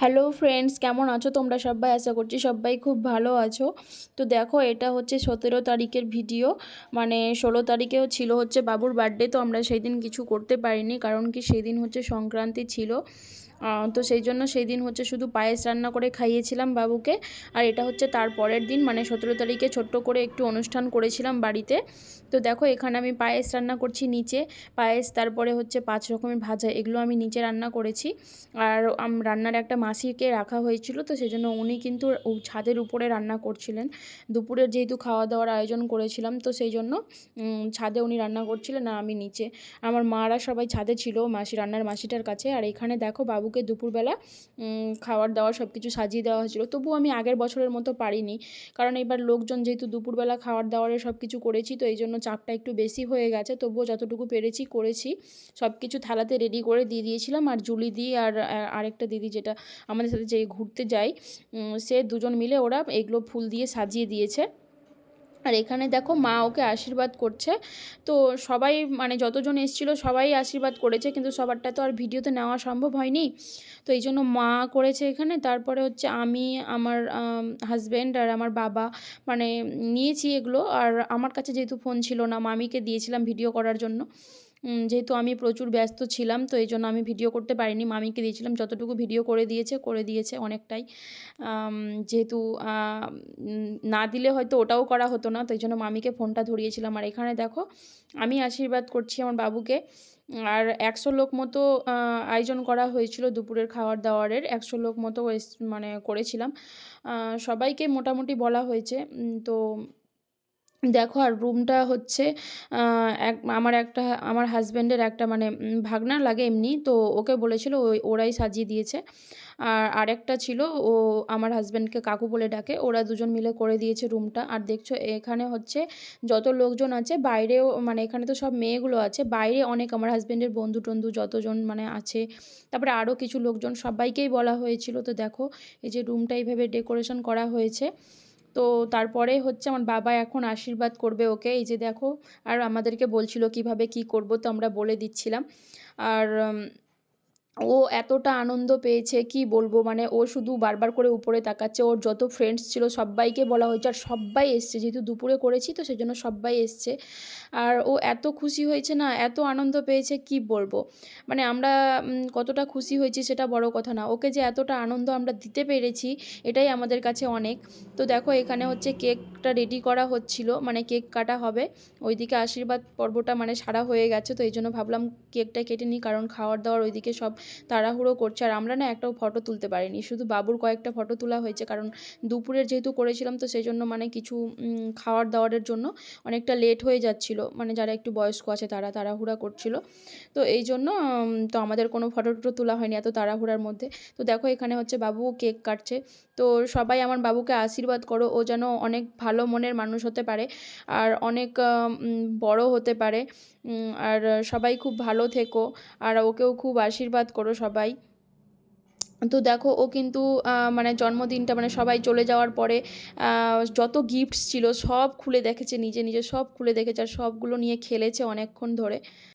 Hello friends কেমন আছো? তোমরা সবাই আশা করছি সবাই খুব ভালো আছো। তো দেখো, এটা হচ্ছে সতেরো তারিখের ভিডিও মানে ষোলো তারিখেও ছিল হচ্ছে বাবুর বার্থডে তো আমরা সেই দিন কিছু করতে পারিনি, কারণ কি সেই দিন হচ্ছে সংক্রান্তি ছিল। তো সেই জন্য সেই দিন হচ্ছে শুধু পায়েস রান্না করে খাইয়েছিলাম বাবুকে। আর এটা হচ্ছে তার পরের দিন মানে সতেরো তারিখে ছোট্ট করে একটু অনুষ্ঠান করেছিলাম বাড়িতে। তো দেখো, এখানে আমি পায়েস রান্না করছি নিচে। পায়েস, তারপরে হচ্ছে পাঁচ রকমের ভাজা, এগুলো আমি নিচে রান্না করেছি। আর রান্নার একটা মাসিকে রাখা হয়েছিল, তো সেই জন্য উনি কিন্তু ছাদের উপরে রান্না করছিলেন। দুপুরের যেহেতু খাওয়া দাওয়ার আয়োজন করেছিলাম, তো সেই জন্য ছাদে উনি রান্না করছিলেন আর আমি নিচে। আমার মারা সবাই ছাদে ছিল, মাসি, রান্নার মাসিটার কাছে। আর এখানে দেখো বাবুকে দুপুরবেলা খাওয়ার দাওয়ার সব কিছু সাজিয়ে দেওয়া হয়েছিল। তবুও আমি আগের বছরের মতো পারিনি, কারণ এবার লোকজন যেহেতু দুপুরবেলা খাওয়ার দাওয়ারের সব কিছু করেছি, তো এই জন্য চাপটা একটু বেশি হয়ে গেছে। তবুও যতটুকু পেরেছি করেছি। সব কিছু থালাতে রেডি করে দিয়ে দিয়েছিলাম। আর জুলি দি আর আরেকটা দিদি যেটা আমাদের সাথে যে ঘুরতে যায় সে দুজন মিলে ওরা এগুলো ফুল দিয়ে সাজিয়ে দিয়েছে। আর এখানে দেখো মা ওকে আশীর্বাদ করছে। তো সবাই মানে যতজন এসেছিল সবাই আশীর্বাদ করেছে, কিন্তু সবারটা তো আর ভিডিওতে নেওয়া সম্ভব হয়নি। তো এই জন্য মা করেছে এখানে। তারপরে হচ্ছে আমি, আমার হাজব্যান্ড আর আমার বাবা মানে নিয়েছি এগুলো। আর আমার কাছে যেহেতু ফোন ছিল না, মামিকে দিয়েছিলাম ভিডিও করার জন্য। যেহেতু আমি প্রচুর ব্যস্ত ছিলাম, তো এই জন্য আমি ভিডিও করতে পারিনি। মামিকে দিয়েছিলাম, যতটুকু ভিডিও করে দিয়েছে করে দিয়েছে অনেকটাই। যেহেতু না দিলে হয়তো ওটাও করা হতো না, তো এই জন্য মামিকে ফোনটা ধরিয়েছিলাম। আর এখানে দেখো, আমি আশীর্বাদ করছি আমার বাবুকে। আর একশো লোক মতো আয়োজন করা হয়েছিল দুপুরের খাওয়ার দাওয়ারের। একশো লোক মতো মানে করেছিলাম। সবাইকে মোটামুটি বলা হয়েছে। তো দেখো আর রুমটা হচ্ছে এক, আমার একটা, আমার হাজব্যান্ডের একটা মানে ভাগনা লাগে এমনি, তো ওকে বলেছিল ওই ওরাই সাজিয়ে দিয়েছে। আর আরেকটা ছিল, ও আমার হাজব্যান্ডকে কাকু বলে ডাকে, ওরা দুজন মিলে করে দিয়েছে রুমটা। আর দেখছ এখানে হচ্ছে যত লোকজন আছে, বাইরেও মানে এখানে তো সব মেয়েগুলো আছে, বাইরে অনেক আমার হাজব্যান্ডের বন্ধু টন্ধু যতজন মানে আছে, তারপরে আরও কিছু লোকজন সবাইকেই বলা হয়েছিল। তো দেখো এই যে রুমটা এইভাবে ডেকোরেশন করা হয়েছে। তো তারপরে হচ্ছে আমার বাবা এখন আশীর্বাদ করবে ওকে। এই যে দেখো, আর আমাদেরকে বলছিল কীভাবে কি করব তো আমরা বলে দিচ্ছিলাম। আর ও এতটা আনন্দ পেয়েছে, কি বলব? মানে ও শুধু বারবার করে উপরে তাকাচ্ছে, ওর যত ফ্রেন্ডস ছিল সবাইকে বলা হয়েছে, আর সবাই এসছে। যেহেতু দুপুরে করেছি তো সেই জন্য সবাই এসছে। আর ও এত খুশি হয়েছে না, এত আনন্দ পেয়েছে, কি বলব? মানে আমরা কতটা খুশি হয়েছি সেটা বড় কথা না। ওকে যে এতটা আনন্দ আমরা দিতে পেরেছি, এটাই আমাদের কাছে অনেক। তো দেখো, এখানে হচ্ছে কেকটা রেডি করা হচ্ছিল মানে কেক কাটা হবে। ওইদিকে আশীর্বাদ পর্বটা মানে সারা হয়ে গেছে, তো এই জন্য ভাবলাম কেকটা কেটে নিই, কারণ খাওয়ার দাওয়ার ওইদিকে সব তাড়াহুড়ো করছে। আর আমরা না একটাও ফটো তুলতে পারিনি। শুধু বাবুর কয়েকটা ফটো তোলা হয়েছে। কারণ দুপুরের যেহেতু করেছিলাম, তো সেই জন্য মানে কিছু খাওয়ার দাওয়ারের জন্য অনেকটা লেট হয়ে যাচ্ছিল। মানে যারা একটু বয়স্ক আছে, তারা তাড়াহুড়া করছিল। তো এই জন্য তো আমাদের কোনো ফটো টটো তোলা হয়নি এত তাড়াহুড়ার মধ্যে। তো দেখো, এখানে হচ্ছে বাবু কেক কাটছে। তো সবাই আমার বাবুকে আশীর্বাদ করো। ও যেন অনেক ভালো মনের মানুষ হতে পারে। আর অনেক বড় হতে পারে। আর সবাই খুব ভালো থেকো। আর ওকেও খুব আশীর্বাদ করো সবাই। তো দেখো ও কিন্তু মানে জন্মদিনটা মানে সবাই চলে যাওয়ার পরে যত গিফটস ছিল সব খুলে দেখেছে, নিজে নিজে সব খুলে দেখেছে আর সবগুলো নিয়ে খেলেছে অনেকক্ষণ ধরে।